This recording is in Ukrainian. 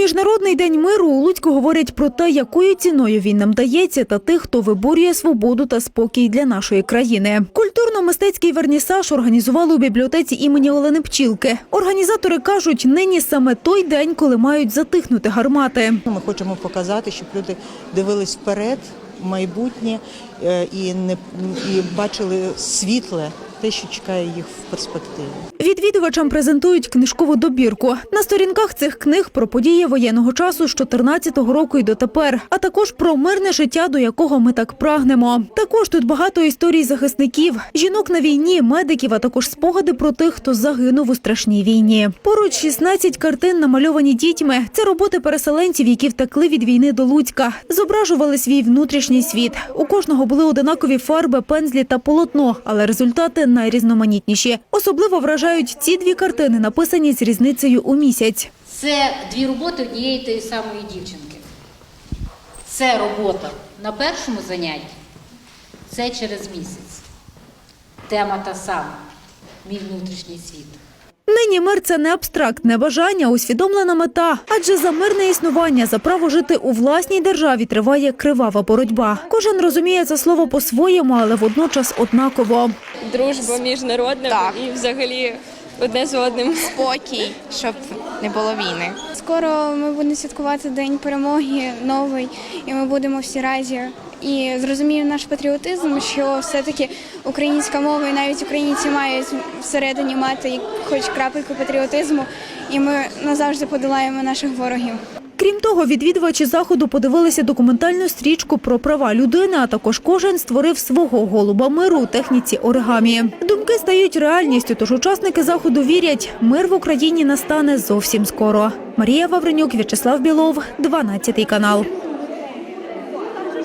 Міжнародний день миру у Луцьку говорять про те, якою ціною він нам дається, та тих, хто виборює свободу та спокій для нашої країни. Культурно-мистецький вернісаж організували у бібліотеці імені Олени Пчілки. Організатори кажуть, нині саме той день, коли мають затихнути гармати. Ми хочемо показати, щоб люди дивились вперед, майбутнє е, і не і бачили світле, те, що чекає їх в перспективі. Відвідувачам презентують книжкову добірку. На сторінках цих книг про події воєнного часу з 14-го року і дотепер, а також про мирне життя, до якого ми так прагнемо. Також тут багато історій захисників, жінок на війні, медиків, а також спогади про тих, хто загинув у страшній війні. Поруч 16 картин намальовані дітьми. Це роботи переселенців, які втекли від війни до Луцька. Зображували свій внутрішній світ. У кожного були одинакові фарби, пензлі та полотно, але результати найрізноманітніші. Особливо вражають ці дві картини, написані з різницею у місяць. Це дві роботи однієї тієї самої дівчинки. Це робота на першому занятті, це через місяць. Тема та сама мій внутрішній світ. Нині мир це не абстрактне бажання, а усвідомлена мета. Адже за мирне існування, за право жити у власній державі триває кривава боротьба. Кожен розуміє це слово по-своєму, але водночас однаково. дружба між народами Так. і взагалі одне з одним. спокій, щоб не було війни. Скоро ми будемо святкувати День перемоги новий, і ми будемо всі разі. І зрозуміємо наш патріотизм, що все-таки українська мова і навіть українці мають всередині мати хоч крапельку патріотизму, і ми назавжди подолаємо наших ворогів. Крім того, відвідувачі заходу подивилися документальну стрічку про права людини, а також кожен створив свого голуба миру у техніці оригамі. Думки стають реальністю, тож учасники заходу вірять, мир в Україні настане зовсім скоро. Марія Вавренюк, В'ячеслав Білов, 12 канал.